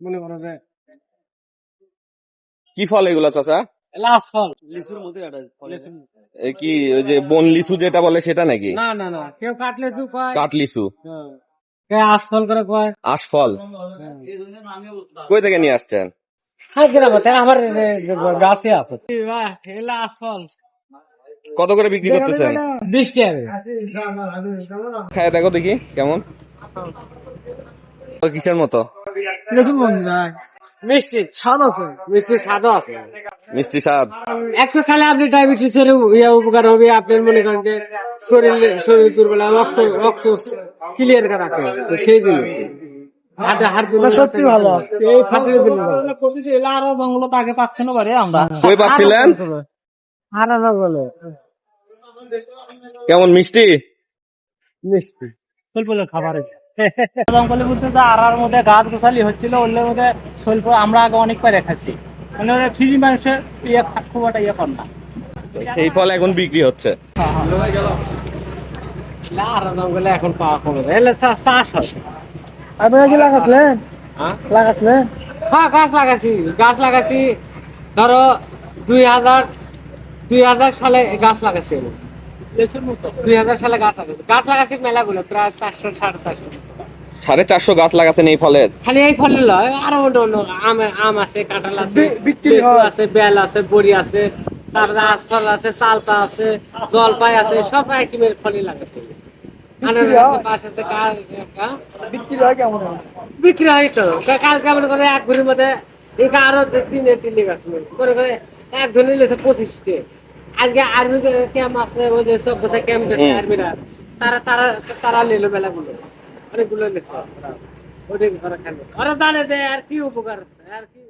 মনে করো যে কি ফল এগুলো চাচা লাস্ট ফল লিচুর মধ্যে কি ওই যে বন লিচু যেটা বলে সেটা নাকি না না না কেউ কাটলে চুপ হয় কাঠ লিচু হ্যাঁ। কে আশফল করে কয় আশফল। কই থেকে নিয়ে আসছেন হ্যাঁ গ্রামে আমার গাছে আছে আশফল কত করে বিক্রি করতেছেন বিশ টাকা খায় দেখো দেখি কেমন? কিসের মতো? মিষ্টি স্বাদ আছে। মিষ্টি স্বাদও আছে। মিষ্টি স্বাদ। একটু খেলে আপনি ডায়াবেটিস এর ইয়ে উপকার হবে আপনার মনে করেন যে শরীর শরীর দুর্বল রক্ত রক্ত ক্লিয়ার রাখে তো সেই জন্য। সত্যি ভালো। এই ফাটিয়ে দিলে আরও জঙ্গল তো আগে পাচ্ছে না বারে আমরা। কই পাচ্ছিলেন? আর বলে। কেমন মিষ্টি? মিষ্টি। সোলপলের খাবার। জঙ্গলে বলতে যে আড়ার মধ্যে গাছ গোছালি হচ্ছিল ওর মধ্যে সোলপ আমরা আগে অনেক পারে খাচ্ছি মানে ফ্রি মানুষের ইয়ে খুব একটা ইয়ে কর না। সেই ফল এখন বিক্রি হচ্ছে। জঙ্গলে এখন পাওয়া কমে এলে চাষ হয়। কি হ্যাঁ? হ্যাঁ গাছ লাগাছি। গাছ লাগাছি ধরো দুই হাজার দুই হাজার সালে গাছ। মতো। দুই হাজার সালে গাছ লাগাছি গাছ লাগাছি মেলাগুলো প্রায় চারশো সাড়ে চারশো। সাড়ে চারশো গাছ লাগাছেন এই ফলের? খালি এই ফল নয় আরও অন্য অন্য আম আম আছে কাঁঠাল আছে। আছে বেল আছে বড়ি আছে তারপরে আশফল আছে চালতা আছে জলপাই আছে সব আইটেমের ফলই লাগাছে আনারস বিক্রি হয়? তো। কালকে মনে করে এক ঘুরির মধ্যে আরও তিন তিন গাছ মনে করে নিলেছে পঁচিশটে। আজকে আর্মি ক্যাম্প আছে ওই যে সব বসে ক্যাম্প হুম। আর্মিরা তারা তারা তারা নিল মেলাগুলো অনেকগুলো নিয়েছে ওটাই ঘরে খালো। ওরা জানে যে আর কি উপকার। আর কি